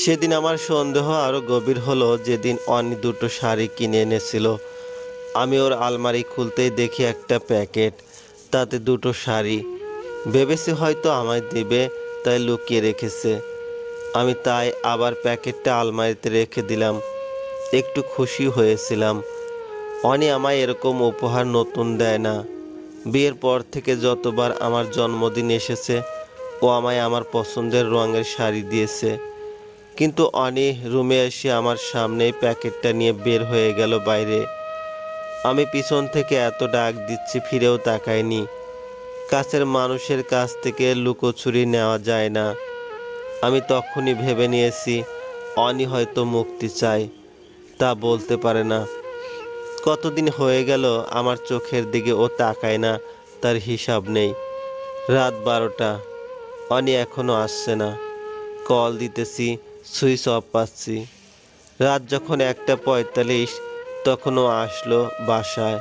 সেদিন আমার সন্দেহ আরও গভীর হলো যেদিন অনি দুটো শাড়ি কিনে এনেছিল। আমি ওর আলমারি খুলতেই দেখি একটা প্যাকেট, তাতে দুটো শাড়ি। ভেবেছি হয়তো আমায় দেবে, তাই লুকিয়ে রেখেছে। আমি তাই আবার প্যাকেটটা আলমারিতে রেখে দিলাম। একটু খুশি হয়েছিলাম। অনি আমায় এরকম উপহার নতুন দেয় না। বিয়ের পর থেকে যতবার আমার জন্মদিন এসেছে, ও আমায় আমার পছন্দের রঙের শাড়ি দিয়েছে। কিন্তু অনি রুমে এসে আমার সামনেই প্যাকেটটা নিয়ে বের হয়ে গেল বাইরে। আমি পিছন থেকে এত ডাক দিচ্ছি, ফিরেও তাকাইনি। কাছের মানুষের কাছ থেকে লুকোছুরি নেওয়া যায় না। আমি তখনই ভেবে নিয়েছি, অনি হয়তো মুক্তি চায়, তা বলতে পারে না। কতদিন হয়ে গেল আমার চোখের দিকে ও তাকায় না, তার হিসাব নেই। রাত বারোটা, অনি এখনও আসছে না। কল দিতেছি সুইচ অফ পাচ্ছি। রাত যখন একটা পঁয়তাল্লিশ, তখনও আসলো বাসায়।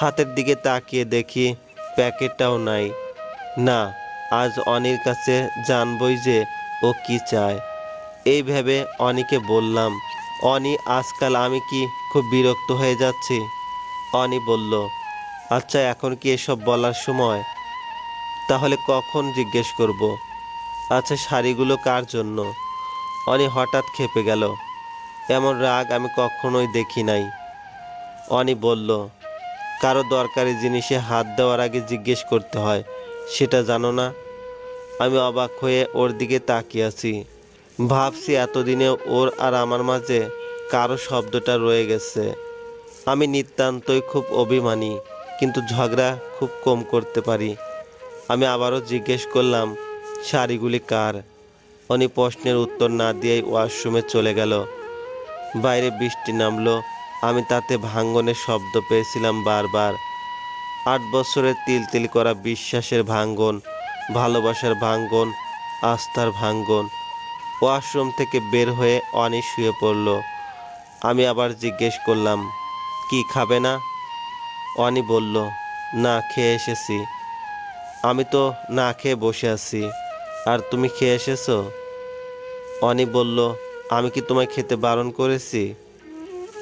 হাতের দিকে তাকিয়ে দেখি প্যাকেটটাও নাই। না, আজ অনির কাছে জানবই যে ও কি চায়। এই ভেবে অনিকে বললাম, অনি, আজকাল আমি কি খুব বিরক্ত হয়ে যাচ্ছি? অনি বলল আচ্ছা এখন কি এসব বলার সময়? তাহলে কখন জিজ্ঞেস করব? আচ্ছা শাড়িগুলো কার জন্য? অনি হঠাৎ খেপে গেল। এমন রাগ আমি কখনোই দেখি নাই। অনি বলল, কারও দরকারি জিনিসে হাত দেওয়ার আগে জিজ্ঞেস করতে হয়, সেটা জানো না? আমি অবাক হয়ে ওর দিকে তাকিয়ে আছি। ভাবছি এতদিনে ওর আর আমার মাঝে কারও শব্দটা রয়ে গেছে। আমি নিতান্তই খুব অভিমানী, কিন্তু ঝগড়া খুব কম করতে পারি। আমি আবারও জিজ্ঞেস করলাম, শাড়িগুলি কার? উনি প্রশ্নের উত্তর না দিয়েই ওয়াশরুমে চলে গেল। বাইরে বৃষ্টি নামলো। আমি তাতে ভাঙ্গনের শব্দ পেয়েছিলাম বারবার। আট বছরের তিল তিল করা বিশ্বাসের ভাঙ্গন, ভালোবাসার ভাঙ্গন, আস্থার ভাঙ্গন। ওয়াশরুম থেকে বের হয়ে অনি শুয়ে পড়ল। আমি আবার জিজ্ঞেস করলাম, কি খাবে না? অনি বলল, না খেয়ে এসেছি। আমি তো না খেয়ে বসে আছি। আর তুমি খেয়ে এসেছ? অনি বলল, আমি কি তোমায় খেতে বারণ করেছি?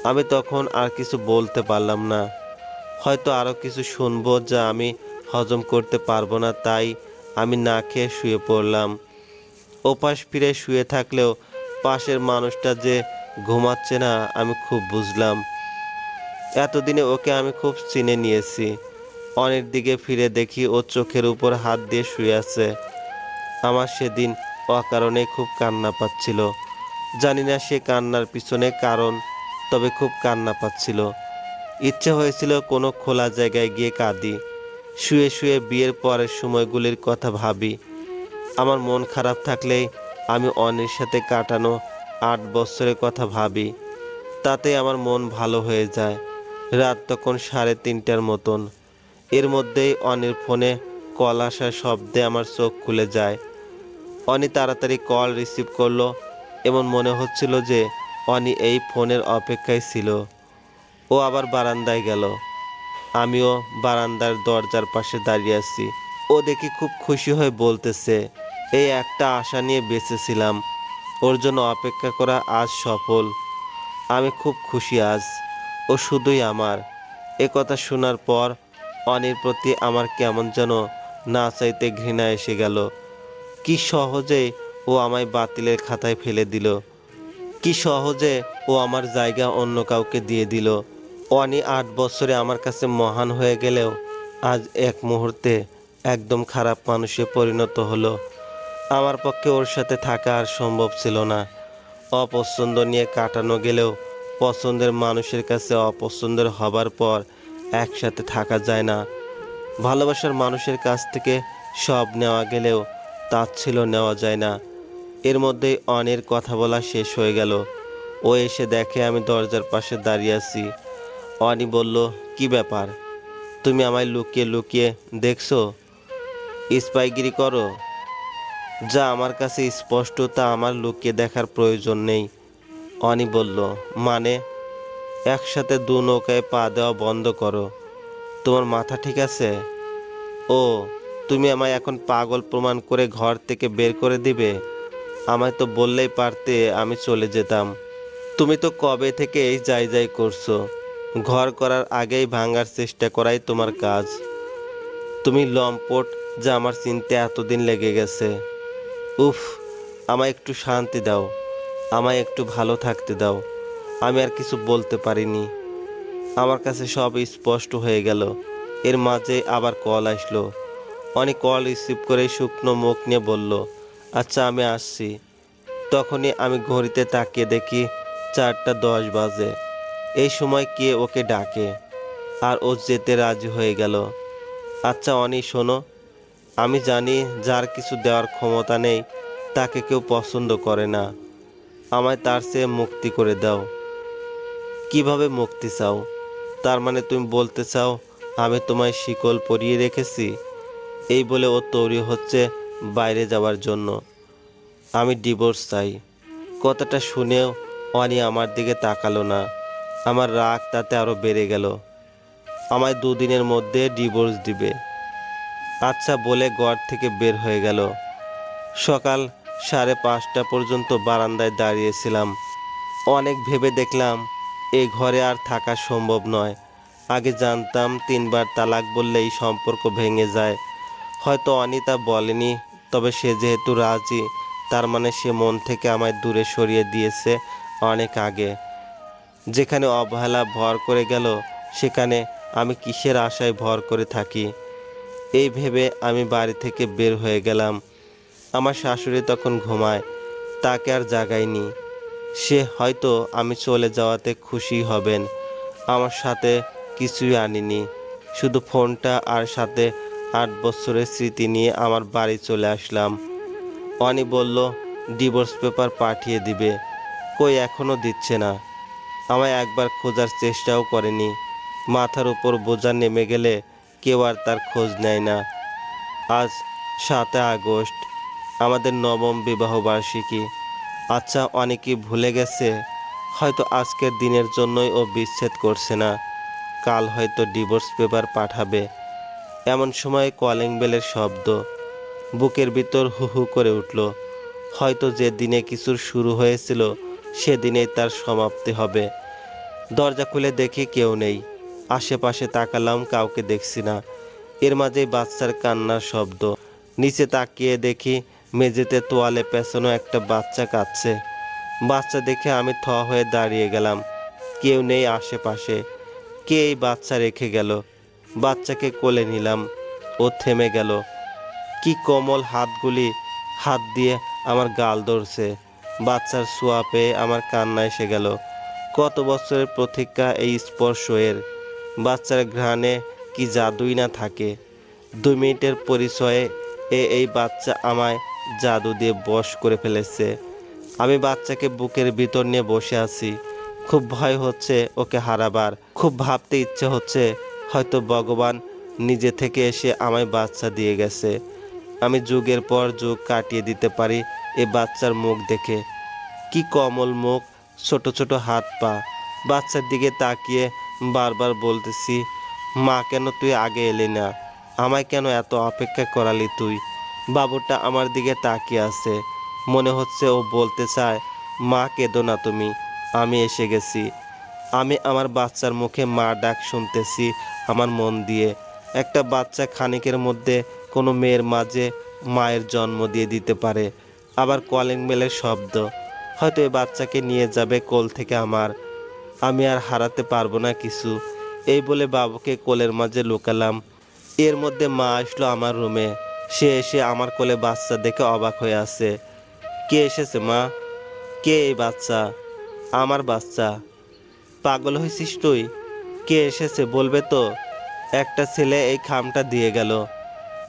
আমি তখন আর কিছু বলতে পারলাম না। হয়তো আরও কিছু শুনব যা আমি হজম করতে পারব না, তাই আমি না খেয়ে শুয়ে পড়লাম। ওপাশ ফিরে শুয়ে থাকলেও পাশের মানুষটা যে ঘুমাচ্ছে না, আমি খুব বুঝলাম। এতদিনে ওকে আমি খুব চিনে নিয়েছি। অনেক দিকে ফিরে দেখি ও চোখের উপর হাত দিয়ে শুয়ে আছে। আমার সেদিন অকারণে খুব কান্না পাচ্ছিল। জানি না সে কান্নার পিছনে কারণ, তবে খুব কান্না পাচ্ছিল। ইচ্ছে হয়েছিল কোনো খোলা জায়গায় গিয়ে কাঁদি। শুয়ে শুয়ে বিয়ের পরের সময়গুলির কথা ভাবি। আমার মন খারাপ থাকলে আমি অনির সাথে কাটানো আট বছরের কথা ভাবি। তাতে আমার মন ভালো হয়ে যায়। রাত তখন সাড়ে তিনটার মতন। এর মধ্যেই অনির ফোনে কল আসার শব্দে আমার চোখ খুলে যায়। অনি তাড়াতাড়ি কল রিসিভ করল। এমন মনে হচ্ছিল যে অনি এই ফোনের অপেক্ষায় ছিল। ও আবার বারান্দায় গেল। আমিও বারান্দার দরজার পাশে দাঁড়িয়ে আছি। ও দেখি খুব খুশি হয়ে বলতেছে, এই একটা আশা নিয়ে বেঁচেছিলাম ওর জন্য অপেক্ষা করা আজ সফল। আমি খুব খুশি আজ। ও শুধুই আমার। এ কথা শোনার পর অনির প্রতি আমার কেমন যেন না চাইতে ঘৃণা এসে গেল। কি সহজে ও আমায় বাতিলের খাতায় ফেলে দিল। কি সহজে ও আমার জায়গা অন্য কাউকে দিয়ে দিল। অনি আট বছরে আমার কাছে মহান হয়ে গেলেও আজ এক মুহূর্তে একদম খারাপ মানুষে পরিণত হলো। আমার পক্ষে ওর সাথে থাকা আর সম্ভব ছিল না। অপছন্দ নিয়ে কাটানো গেলেও পছন্দের মানুষের কাছে অপছন্দের হবার পর একসাথে থাকা যায় না। ভালোবাসার মানুষের কাছ থেকে সব নেওয়া গেলেও তাচ্ছিল নেওয়া যায় না। এর মধ্যেই অনের কথা বলা শেষ হয়ে গেল। ও এসে দেখে আমি দরজার পাশে দাঁড়িয়ে আছি। অনি বলল, কি ব্যাপার? তুমি আমায় লুকিয়ে লুকিয়ে দেখছ? স্পাইগিরি করো। যা আমার কাছে স্পষ্ট, তা আমার লুকিয়ে দেখার প্রয়োজন নেই। অনি বলল মানে? একসাথে দু নৌকায় পা দেওয়া বন্ধ করো। তোমার মাথা ঠিক আছে? ও, তুমি আমায় এখন পাগল প্রমাণ করে ঘর থেকে বের করে দিবে? আমায় তো বললেই পারতে আমি চলে যেতাম। তুমি তো কবে থেকে এই যাই যাই করছ? ঘর করার আগেই ভাঙার চেষ্টা করাই তোমার কাজ। তুমি লম্পট যা আমার চিনতে এতদিন লেগে গেছে। উফ, আমায় একটু শান্তি দাও। আমায় একটু ভালো থাকতে দাও। আমি আর কিছু বলতে পারিনি। আমার কাছে সব স্পষ্ট হয়ে গেল। এর মাঝে আবার কল আসলো। অনেক কল রিসিভ করে শুকনো মুখ নিয়ে বলল আচ্ছা আমি আসছি। তখনই আমি ঘড়িতে তাকিয়ে দেখি চারটা দশ বাজে। এই সময় কে ওকে ডাকে? আর ও যেতে রাজি হয়ে গেল। আচ্ছা অনি, শোনো। আমি জানি যার কিছু দেওয়ার ক্ষমতা নেই, তাকে কেউ পছন্দ করে না। আমায় তার চেয়ে মুক্তি করে দাও। কীভাবে মুক্তি চাও? তার মানে তুমি বলতে চাও, আমি তোমায় শিকল পরিয়ে রেখেছি। এই বলে ও তৈরি হচ্ছে বাইরে যাওয়ার জন্য। আমি ডিভোর্স চাই। কথাটা শুনেও অনি আমার দিকে তাকালো না। আমার রাগ তাতে আরও বেড়ে গেল। আমায় দুদিনের মধ্যে ডিভোর্স দিবে। আচ্ছা বলে ঘর থেকে বের হয়ে গেল। সকাল সাড়ে পাঁচটা পর্যন্ত বারান্দায় দাঁড়িয়েছিলাম। অনেক ভেবে দেখলাম এই ঘরে আর থাকা সম্ভব নয়। আগে জানতাম তিনবার তালাক বললেই সম্পর্ক ভেঙে যায়। হয়তো অনিতা বলেনি, তবে সে যেহেতু রাজি, তার মানে সে মন থেকে আমায় দূরে সরিয়ে দিয়েছে অনেক আগে। যেখানে অবহেলা ভর করে গেল, সেখানে আমি কিসের আশায় ভর করে থাকি? এই ভেবে আমি বাড়ি থেকে বের হয়ে গেলাম। আমার শাশুড়ি তখন ঘুমায়, তাকে আর জাগাইনি। সে হয়তো আমি চলে যাওয়াতে খুশি হবেন। আমার সাথে কিছুই আনিনি। শুধু ফোনটা আর সাথে আট বছরের স্মৃতি নিয়ে আমার বাড়ি চলে আসলাম। অনি বলল, ডিভোর্স পেপার পাঠিয়ে দিবে। কই এখনও দিচ্ছে না। আমায় একবার খোঁজার চেষ্টাও করেনি। মাথার উপর বোঝা নেমে গেলে কেউ আর তার খোঁজ নেয় না। আজ সাতে আগস্ট। আমাদের নবম বিবাহ বার্ষিকী। আচ্ছা অনেকেই ভুলে গেছে। হয়তো আজকের দিনের জন্যই ও বিচ্ছেদ করছে না। কাল হয়তো ডিভোর্স পেপার পাঠাবে। এমন সময় কলিং বেলের শব্দ বুকের ভিতর হু হু করে উঠল। হয়তো যে দিনে কিছুর শুরু হয়েছিল সেদিনেই তার সমাপ্তি হবে। দরজা খুলে দেখি কেউ নেই। আশেপাশে তাকালাম, কাউকে দেখছি না। এর মাঝেই বাচ্চার কান্নার শব্দ। নিচে তাকিয়ে দেখি মেঝেতে তোয়ালে পেছানো একটা বাচ্চা কাঁদছে। বাচ্চা দেখে আমি থ হয়ে দাঁড়িয়ে গেলাম। কেউ নেই আশেপাশে। কে এই বাচ্চা রেখে গেল? বাচ্চাকে কোলে নিলাম। ও থেমে গেল। কি কোমল হাতগুলি হাত দিয়ে আমার গাল ধরছে। বাচ্চার ছোঁয়া পেয়ে আমার কান্না এসে গেল। কত বছরের প্রতীক্ষা এই স্পর্শ এর বাচ্চার ঘ্রাণে কি জাদুই না থাকে? দুই মিনিটের পরিচয়ে এ এই বাচ্চা আমায় জাদু দিয়ে বশ করে ফেলেছে। আমি বাচ্চাকে বুকের ভিতর নিয়ে বসে আছি। খুব ভয় হচ্ছে ওকে হারাবার। খুব ভাবতে ইচ্ছে হচ্ছে, হয়তো ভগবান নিজে থেকে এসে আমায় বাচ্চা দিয়ে গেছে। আমি যুগের পর যুগ কাটিয়ে দিতে পারি এ বাচ্চার মুখ দেখে। কি কমল মুখ, ছোট ছোট হাত পা। বাচ্চার দিকে তাকিয়ে বারবার বলতেছি, মা, কেন তুই আগে এলি না? আমায় কেন এত অপেক্ষা করালি তুই? বাবুটা আমার দিকে তাকিয়ে আছে। মনে হচ্ছে ও বলতে চায়, মা, কেঁদো না তুমি, আমি এসে গেছি। আমি আমার বাচ্চার মুখে মা ডাক শুনতেছি আমার মন দিয়ে। একটা বাচ্চা খানিকের মধ্যে কোনো মেয়ের মাঝে মায়ের জন্ম দিয়ে দিতে পারে, আবার কলিং বেলের শব্দ। হয়তো এই বাচ্চাকে নিয়ে যাবে কোল থেকে আমার। আমি আর হারাতে পারব না কিছু। এই বলে বাবুকে কোলের মাঝে লুকালাম। এর মধ্যে মা আসলো আমার রুমে। সে এসে আমার কোলে বাচ্চা দেখে অবাক হয়ে আছে। কে এসেছে, মা? কে এই বাচ্চা? আমার বাচ্চা। পাগল হয়েছিস তুই? কে এসেছে, বলবে তো? একটা ছেলে এই খামটা দিয়ে গেল।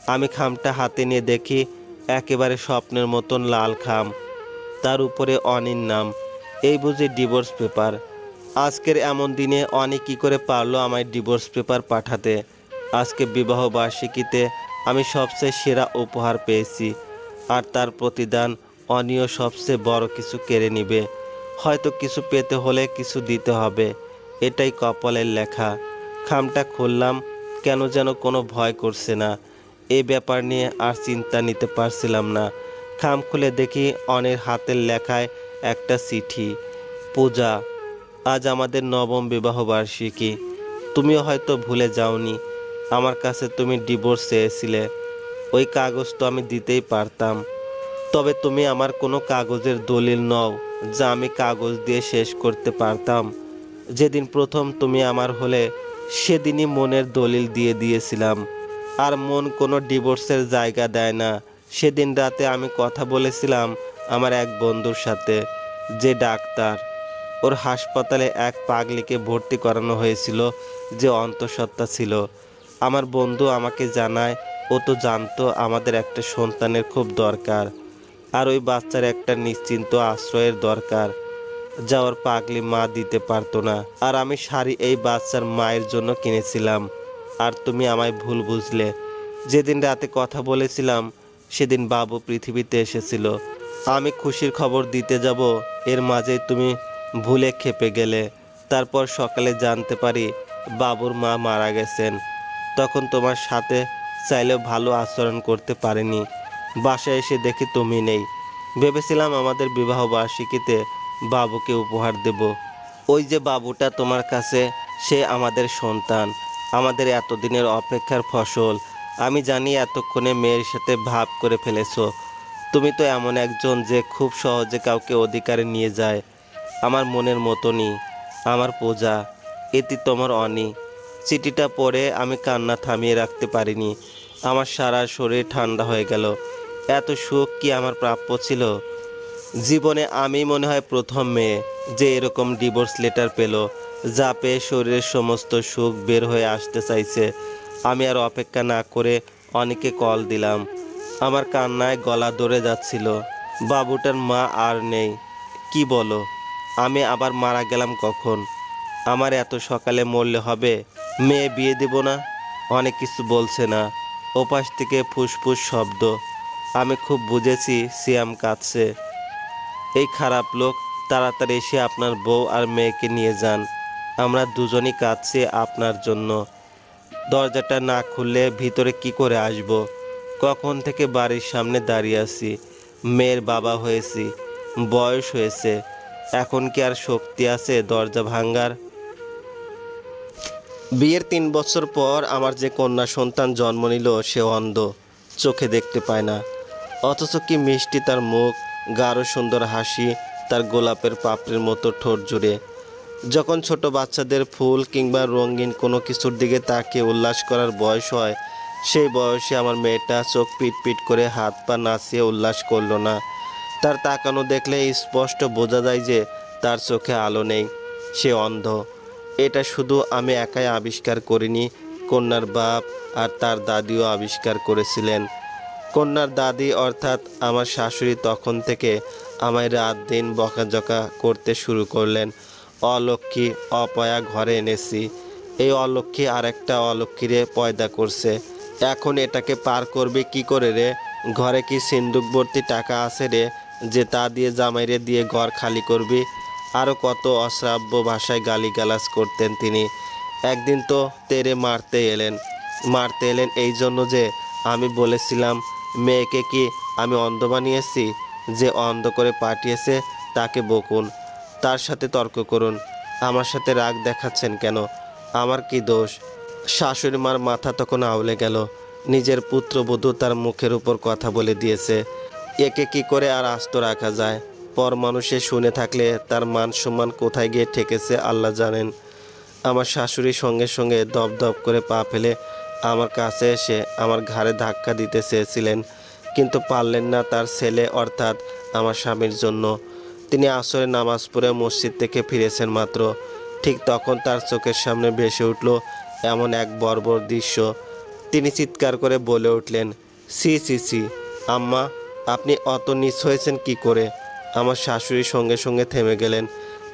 আমি খামটা হাতে নিয়ে দেখি একেবারে স্বপ্নের মতন লাল খাম। তার উপরে অনির নাম। এই বুঝি ডিভোর্স পেপার। আজকের এমন দিনে অনেক কী করে পারল আমায় ডিভোর্স পেপার পাঠাতে? আজকে বিবাহ বার্ষিকীতে আমি সবচেয়ে সেরা উপহার পেয়েছি, আর তার প্রতিদান অনিয় সবচেয়ে বড় কিছু কেড়ে নিবে। হয়তো কিছু পেতে হলে কিছু দিতে হবে, এটাই কপালের লেখা। খামটা খুললাম, কেন যেন কোনো ভয় করছে না। এই ব্যাপার নিয়ে আর চিন্তা নিতে পারছিলাম না। খাম খুলে দেখি অনের হাতের লেখায় একটা চিঠি, পূজা, আজ আমাদের নবম বিবাহবার্ষিকী তুমিও হয়তো ভুলে যাওনি আমার কাছে তুমি ডিভোর্স চেয়েছিলে। ওই কাগজ তো আমি দিতেই পারতাম। তবে তুমি আমার কোনো কাগজের দলিল নও, যা আমি কাগজ দিয়ে শেষ করতে পারতাম। যেদিন প্রথম তুমি আমার হলে, সেদিনই মনের দলিল দিয়ে দিয়েছিলাম। আর মন কোনো ডিভোর্সের জায়গা দেয় না। সেদিন রাতে আমি কথা বলেছিলাম আমার এক বন্ধুর সাথে, যে ডাক্তার। ওর হাসপাতালে এক পাগলিকে ভর্তি করানো হয়েছিল, যে অন্তঃসত্ত্বা ছিল। আমার বন্ধু আমাকে জানায়, ও তো জানতো আমাদের একটা সন্তানের খুব দরকার আর ওই বাচ্চার একটা নিশ্চিন্ত আশ্রয়ের দরকার। যা ওর পাগলি মা দিতে পারতো না আর আমি শাড়ি এই বাচ্চার মায়ের জন্য কিনেছিলাম। আর তুমি আমায় ভুল বুঝলে। যেদিন রাতে কথা বলেছিলাম, সেদিন বাবু পৃথিবীতে এসেছিল। আমি খুশির খবর দিতে যাব, এর মাঝেই তুমি ভুলে খেপে গেলে। তারপর সকালে জানতে পারি বাবুর মা মারা গেছেন। তখন তোমার সাথে চাইলেও ভালো আচরণ করতে পারেনি। বাসায় এসে দেখি তুমি নেই। ভেবেছিলাম আমাদের বিবাহ বার্ষিকীতে বাবুকে উপহার দেব। ওই যে বাবুটা তোমার কাছে, সে আমাদের সন্তান। আমাদের এতদিনের অপেক্ষার ফসল। আমি জানি এতক্ষণে মেয়ের সাথে ভাব করে ফেলেছো। তুমি তো এমন একজন যে খুব সহজে কাউকে অধিকারে নিয়ে যায়। আমার মনের মতনই। আমার পূজা, এটি তোমার অনি। চিঠিটা পড়ে আমি কান্না থামিয়ে রাখতে পারিনি। আমার সারা শরীর ঠান্ডা হয়ে গেল। এত সুখ কি আমার প্রাপ্য ছিল? জীবনে আমি মনে হয় প্রথম মেয়ে যে এরকম ডিভোর্স লেটার পেল, যা পেয়ে শরীরের সমস্ত সুখ বের হয়ে আসতে চাইছে। আমি আর অপেক্ষা না করে অনেকে কল দিলাম। আমার কান্নায় গলা ধরে যাচ্ছিল। বাবুটার মা আর নেই। কি বলো? আমি আবার মারা গেলাম কখন? আমার এত সকালে মরলে হবে? মেয়ে বিয়ে দেব না। অনেক কিছু বলছে না। ওপাশ থেকে ফুসফুস শব্দ। আমি খুব বুঝেছি সিয়াম কাঁদছে। এই খারাপ লোক, তাড়াতাড়ি এসে আপনার বউ আর মেয়েকে নিয়ে যান। আমরা দুজনই কাঁদছি আপনার জন্য। দরজাটা না খুললে ভিতরে কি করে আসব? কখন থেকে বাড়ির সামনে দাঁড়িয়ে আছি? মেয়ের বাবা হয়েছি, বয়স হয়েছে। এখন কি আর শক্তি আছে দরজা ভাঙ্গার? বিয়ের তিন বছর পর আমার যে কন্যা সন্তান জন্ম নিল সে অন্ধ, চোখে দেখতে পায় না। অথচ কি মিষ্টি তার মুখ, গাঢ় সুন্দর হাসি, তার গোলাপের পাপড়ির মতো ঠোঁট জুড়ে। যখন ছোট বাচ্চাদের ফুল কিংবা রঙিন কোনো কিছুর দিকে তাকে উল্লাস করার বয়স হয়, সেই বয়সে আমার মেয়েটা চোখ পিট পিট করে হাত পা নাচিয়ে উল্লাস করল না। তার তাকানো দেখলে স্পষ্ট বোঝা যায় যে তার চোখে আলো নেই, সে অন্ধ। এটা শুধু আমি একাই আবিষ্কার করিনি, কন্যার বাপ আর তার দাদিও আবিষ্কার করেছিলেন। কন্যার দাদি অর্থাৎ আমার শাশুড়ি তখন থেকে আমায় রাত দিন বকাঝকা করতে শুরু করলেন। অলক্ষ্মী, অপয়া ঘরে এনেছি। এই অলক্ষ্মী আরেকটা অলক্ষ্মীরে পয়দা করছে। এখন এটাকে পার করবে কি করে রে? ঘরে কি সিন্দুক ভর্তি টাকা আছে রে, যে তা দিয়ে জামাইরে দিয়ে ঘর খালি করবি? আরও কত অশ্রাব্য ভাষায় গালিগালাজ করতেন তিনি। একদিন তো তেরে মারতে এলেন। মারতে এলেন এই জন্য যে আমি বলেছিলাম, মেয়েকে কি আমি অন্ধ বানিয়েছি? যে অন্ধ করে পাঠিয়েছে তাকে বকুন। তার সাথে তর্ক করুন। আমার সাথে রাগ দেখাচ্ছেন কেন? আমার কি দোষ? শাশুড়ি মার মাথা তখন আউলে গেল। নিজের পুত্রবধূ তার মুখের উপর কথা বলে দিয়েছে। একে কি করে আর আস্ত রাখা যায়? পর মানুষে শুনে থাকলে তার মান সম্মান কোথায় গিয়ে ঠেকেছে আল্লাহ জানেন। আমার শাশুড়ির সঙ্গে সঙ্গে দপ দপ করে পা ফেলে আমার কাছে এসে আমার ঘাড়ে ধাক্কা দিতে চেয়েছিলেন, কিন্তু পারলেন না তার ছেলে অর্থাৎ আমার স্বামীর জন্য। তিনি আসরে নামাজ পড়ে মসজিদ থেকে ফিরেছেন মাত্র। ঠিক তখন তার চোখের সামনে ভেসে উঠল এমন এক বর্বর দৃশ্য। তিনি চিৎকার করে বলে উঠলেন সি সি সি আম্মা, আপনি অত নিচ হয়েছেন কি করে? আমার শাশুড়ি সঙ্গে সঙ্গে থেমে গেলেন।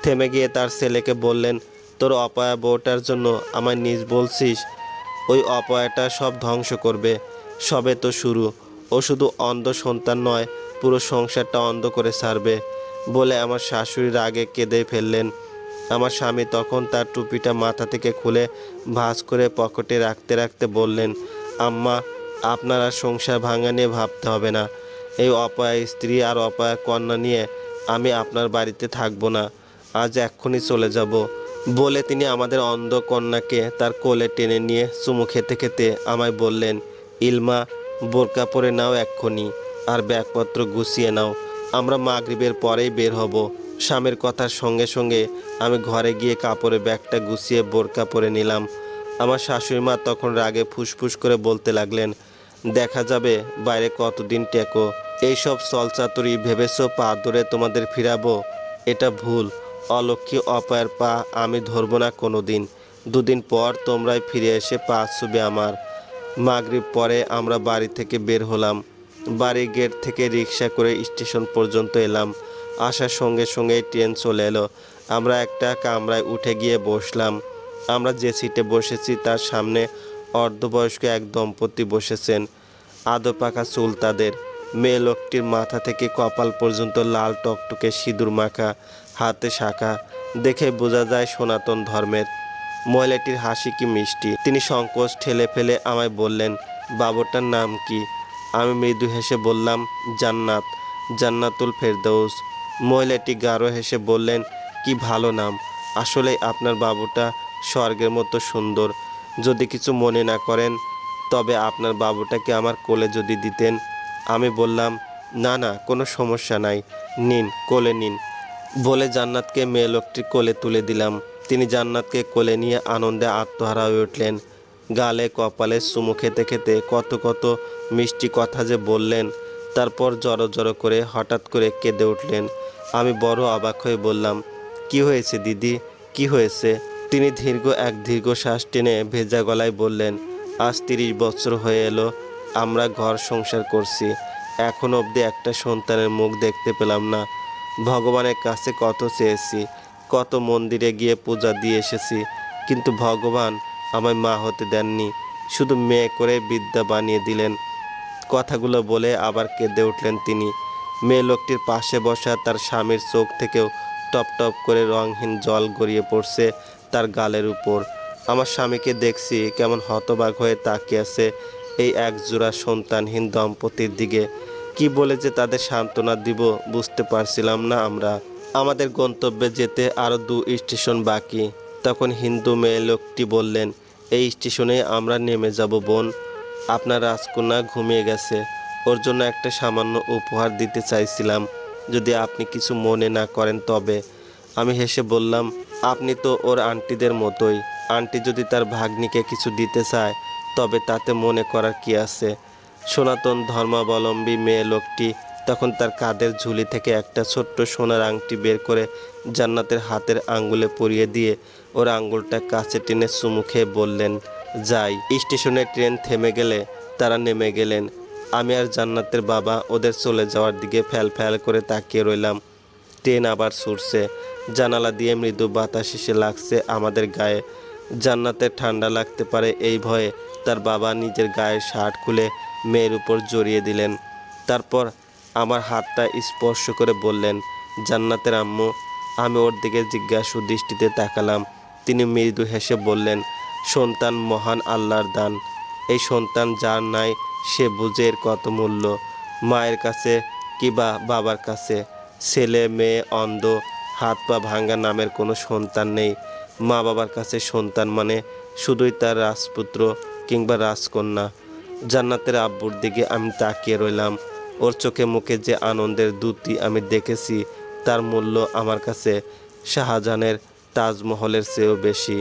থেমে গিয়ে তার ছেলেকে বললেন, তোর অপয়া বউটার জন্য আমায় নিজ বলছিস? ওই অপয়াটা সব ধ্বংস করবে। সবে তো শুরু। ও শুধু অন্ধ সন্তান নয়, পুরো সংসারটা অন্ধ করে ছাড়বে। বলে আমার শাশুড়ির আগে কেঁদে ফেললেন। আমার স্বামী তখন তার টুপিটা মাথা থেকে খুলে ভাঁজ করে পকেটে রাখতে রাখতে বললেন, আম্মা, আপনার আর সংসার ভাঙা নিয়ে ভাবতে হবে না। এই অপায় স্ত্রী আর অপায় কন্যা নিয়ে আমি আপনার বাড়িতে থাকব না। আজ এক্ষুনি চলে যাব। বলে তিনি আমাদের অন্ধ কন্যাকে তার কোলে টেনে নিয়ে চুমু খেতে খেতে আমায় বললেন, ইলমা, বোরকা পরে নাও এক্ষুনি আর ব্যাগপত্র গুছিয়ে নাও। আমরা মাগরিবের পরেই বের হব। স্বামীর কথার সঙ্গে সঙ্গে আমি ঘরে গিয়ে কাপড়ে ব্যাগটা গুছিয়ে বোরকা পরে নিলাম। আমার শাশুড়ি মা তখন রাগে ফুসফুস করে বলতে লাগলেন দেখা যাবে, বাইরে কতদিন টেকো। এইসব চলচাতুরি ভেবেছো পা ধরে তোমাদের ফিরাবো? এটা ভুল। অলক্ষী অপায়ের পা আমি ধরবো না কোনো দিন দুদিন পর তোমরাই ফিরে এসে পা ছুবে আমার। মাগরিব পরে আমরা বাড়ি থেকে বের হলাম। বাড়ি গেট থেকে রিক্সা করে স্টেশন পর্যন্ত এলাম। আসার সঙ্গে সঙ্গে ট্রেন চলে এলো। আমরা একটা কামরায় উঠে গিয়ে বসলাম। আমরা যে সিটে বসেছি তার সামনে অর্ধবয়স্ক এক দম্পতি বসেছেন। আদো পাকা চুল তাদের। মেয়ে লোকটির মাথা থেকে কপাল পর্যন্ত লাল টকটকে সিঁদুর মাখা, হাতে শাখা। দেখে বোঝা যায় সনাতন ধর্মের। মহিলাটির হাসি কি মিষ্টি। তিনি সংকোচ ঠেলে ফেলে আমায় বললেন বাবুটার নাম কি? আমি মৃদু হেসে বললাম, জান্নাত, জান্নাতুল ফেরদৌস। মহিলাটি গাঢ় হেসে বললেন, কি ভালো নাম। আসলে আপনার বাবুটা স্বর্গের মতো সুন্দর। যদি কিছু মনে না করেন, তবে আপনার বাবুটাকে আমার কোলে যদি দিতেন, আমি বললাম, না না, কোনো সমস্যা নাই, নিন, কোলে নিন। বলে জান্নাতকে মেয়ে লোকটির কোলে তুলে দিলাম। তিনি জান্নাতকে কোলে নিয়ে আনন্দে আত্মহারা হয়ে উঠলেন। গালে, কপালে চুমু খেতে খেতে কত কত মিষ্টি কথা যে বললেন, তারপর জড়ো জড়ো করে হঠাৎ করে কেঁদে উঠলেন। আমি বড় অবাক হয়ে বললাম, কি হয়েছে দিদি? কি হয়েছে? তিনি দীর্ঘ এক দীর্ঘ শ্বাস টেনে ভেজা গলায় বললেন, আজ তিরিশ বছর হয়ে এলো, আমরা ঘর সংসার করছি। এখন অবধি একটা সন্তানের মুখ দেখতে পেলাম না। ভগবানের কাছে কত চেয়েছি, কত মন্দিরে গিয়ে পূজা দিয়ে এসেছি, কিন্তু ভগবান আমায় মা হতে দেননি, শুধু মেয়ে করে বিদ্যা বানিয়ে দিলেন। কথাগুলো বলে আবার কেঁদে উঠলেন তিনি। মেয়ে লোকটির পাশে বসা তার স্বামীর চোখ থেকেও টপ টপ করে রংহীন জল গড়িয়ে পড়ছে তার গালের উপর। আমার স্বামীকে দেখছি কেমন হতবাক হয়ে তাকিয়ে আছে এই একজোড়া সন্তানহীন দম্পতির দিকে। কি বলে যে তাদের সান্ত্বনা দিব বুঝতে পারছিলাম না আমরা। আমাদের গন্তব্যে যেতে আরও দু স্টেশন বাকি। তখন হিন্দু মেয়ে লোকটি বললেন, এই স্টেশনে আমরা নেমে যাব, বোন। আপনার রাজকন্যা ঘুমিয়ে গেছে। ওর জন্য একটা সামান্য উপহার দিতে চাইছিলাম। যদি আপনি কিছু মনে না করেন তবে আমি হেসে বললাম, আপনি তো ওর আন্টিদের মতোই। আন্টি যদি তার ভাগ্নিকে কিছু দিতে চায়, তবে তাতে মনে করার কি আছে? সনাতন ধর্মাবলম্বী মেয়ে লোকটি তখন তার কাদের ঝুলি থেকে একটা ছোট্ট সোনার আংটি বের করে জান্নাতের হাতের আঙ্গুলে পরিয়ে দিয়ে ওর আঙ্গুলটা কাছে টেনে চুমু খেয়ে বললেন, যাই। স্টেশনে ট্রেন থেমে গেলে তারা নেমে গেলেন। আমি আর জান্নাতের বাবা ওদের চলে যাওয়ার দিকে ফ্যাল ফ্যাল করে তাকিয়ে রইলাম। ট্রেন আবার ছুটছে। জানালা দিয়ে মৃদু বাতাস এসে লাগছে আমাদের গায়ে। জান্নাতের ঠান্ডা লাগতে পারে এই ভয়ে তার বাবা নিজের গায়ের শার্ট খুলে মেয়ের উপর জড়িয়ে দিলেন। তারপর আমার হাতটা স্পর্শ করে বললেন, জান্নাতের আম্মু, আমি ওর দিকে জিজ্ঞাসু দৃষ্টিতে তাকালাম। তিনি মৃদু হেসে বললেন, সন্তান মহান আল্লাহর দান। এই সন্তান যার নাই সে বুঝে এর কত মূল্য, মায়ের কাছে কিবা বাবার কাছে। ছেলে, মেয়ে, অন্ধ, হাত পা ভাঙ্গা নামের কোনো সন্তান নেই। মা বাবার কাছে সন্তান মানে শুধুই তার রাজপুত্র কিংবা রাজকন্যা। জান্নাতের আব্বুর দিকে আমি তাকিয়ে রইলাম। ওর চোখে মুখে যে আনন্দের দ্যুতি আমি দেখেছি, তার মূল্য আমার কাছে শাহজাহানের তাজমহলের চেয়েও বেশি।